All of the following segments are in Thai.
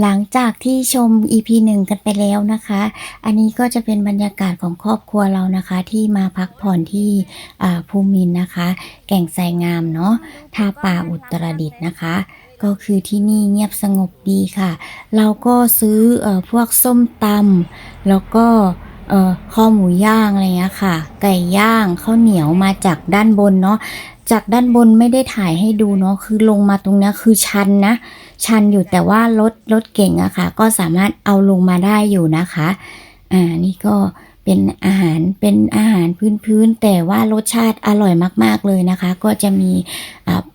หลังจากที่ชม EP หนึ่งกันไปแล้วนะคะ อันนี้ก็จะเป็นบรรยากาศของครอบครัวเรานะคะ ที่มาพักผ่อนที่ภูมินนะคะ แก่งไทรงามเนาะท่าป่าอุตรดิตถ์นะคะ ก็คือที่นี่เงียบสงบดีค่ะ เราก็ซื้ออพวกส้มตำแล้วก็ข้อหมูย่างอะไรเงี้ยค่ะ ไก่ย่างข้าวเหนียวมาจากด้านบนเนาะจากด้านบนไม่ได้ถ่ายให้ดูเนาะคือลงมาตรงนี้คือชันนะ ชันอยู่แต่ว่ารถรถเก่งอะค่ะ ก็สามารถเอาลงมาได้อยู่นะคะ อ่านี่ก็เป็นอาหารเป็นอาหารพื้นๆแต่ว่ารสชาติอร่อยมาก ๆเลยนะคะ ก็จะมี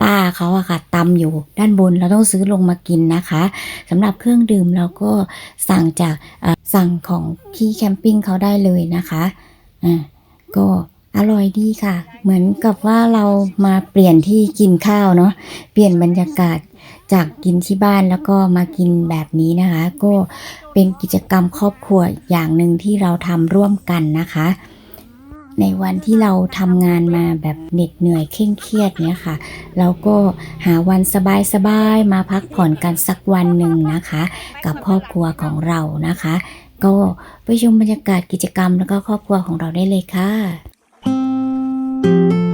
ป้าเขาอะค่ะตำอยู่ด้านบนเราต้องซื้อลงมากินนะคะสำหรับเครื่องดื่มเราก็สั่งจากสั่งของที่แคมปิ้งเขาได้เลยนะคะอ่าก็ อร่อยดีค่ะ เหมือนกับว่าเรามาเปลี่ยนที่กินข้าวเนาะเปลี่ยนบรรยากาศจากกินที่บ้านแล้วก็มากินแบบนี้นะคะ ก็เป็นกิจกรรมครอบครัวอย่างหนึ่งที่เราทำร่วมกันนะคะ ในวันที่เราทำงานมาแบบเหน็ดเหนื่อยเคร่งเครียดเนี่ยค่ะ เราก็หาวันสบายๆมาพักผ่อนกันสักวันหนึ่งนะคะ กับครอบครัวของเรานะคะ ก็ไปชมบรรยากาศกิจกรรมแล้วก็ครอบครัวของเราได้เลยค่ะ เ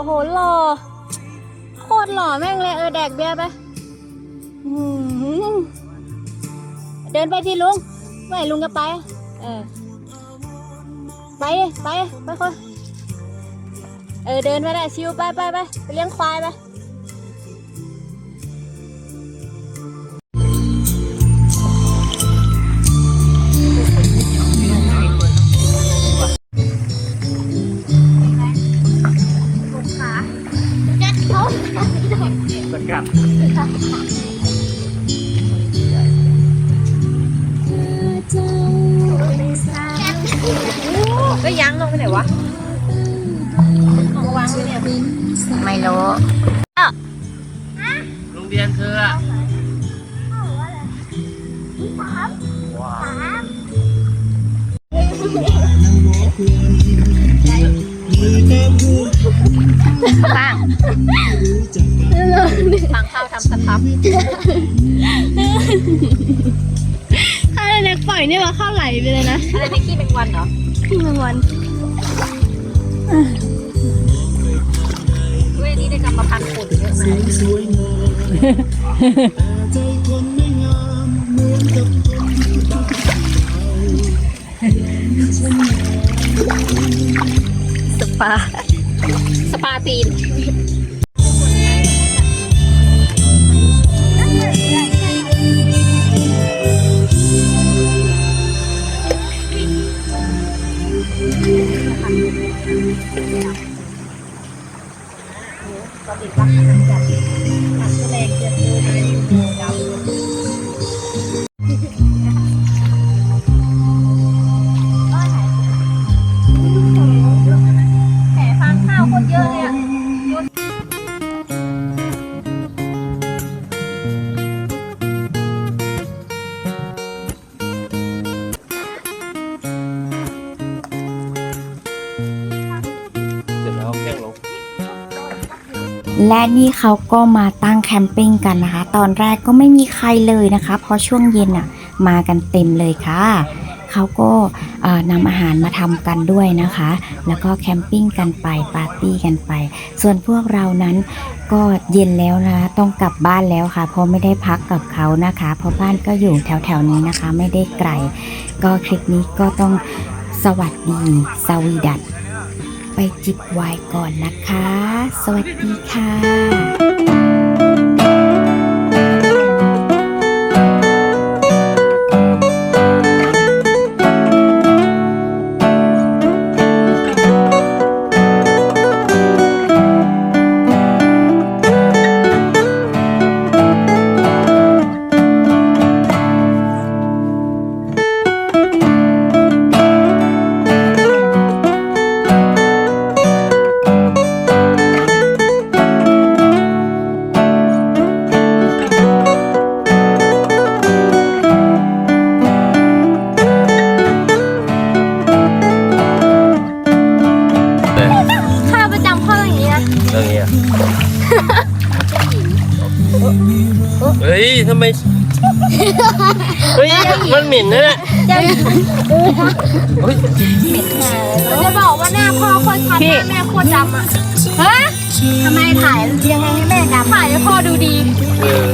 โอ้โหหล่อโคตรหล่อแม่งเลยเออแดกเบียร์ไปเดินไปที่ลุงไม่ลุงจะไปเออไปดิไปไปค่อยเออเดินไปได้ชิวไปไปไปไปเลี้ยงควายไป ก็ยั้งลงไปไหนวะเอาวางไว้เนี่ยไม่รู้โรงเรียนเธออะว้าวตั้งฟังข้าวทำสครับถ้าเล็กปล่อยนี่มาเข้าไหลไปเลยนะอะไรนี่ขี้เป็นวันเหรอพี่มังวัน ด้ยนี่ได้กรรมพันธุ์คนเยอะมากสปา สปาตีน แผ และนี่เขาก็มาตั้งแคมปิ้งกันนะคะ ตอนแรกก็ไม่มีใครเลยนะคะ เพราะช่วงเย็นอะมากันเต็มเลยค่ะ เขาก็นำอาหารมาทำกันด้วยนะคะ แล้วก็แคมปิ้งกันไปปาร์ตี้กันไป ส่วนพวกเรานั้นก็เย็นแล้วนะต้องกลับบ้านแล้วค่ะ เพราะไม่ได้พักกับเขานะคะ เพราะบ้านก็อยู่แถวๆนี้นะคะ ไม่ได้ไกล ก็คลิปนี้ก็ต้องสวัสดีสวีดัต จิบไวน์ก่อนนะคะ สวัสดีค่ะ เฮ้ยทำไม เฮ้ย มันเหม็นนะเนี่ยเฮ้ยจะบอกว่าหน้าพ่อโคตรชัดหน้าแม่โคตรดำอะฮะทำไมถ่ายยังไงให้แม่ดำถ่ายให้พ่อดูดี เออ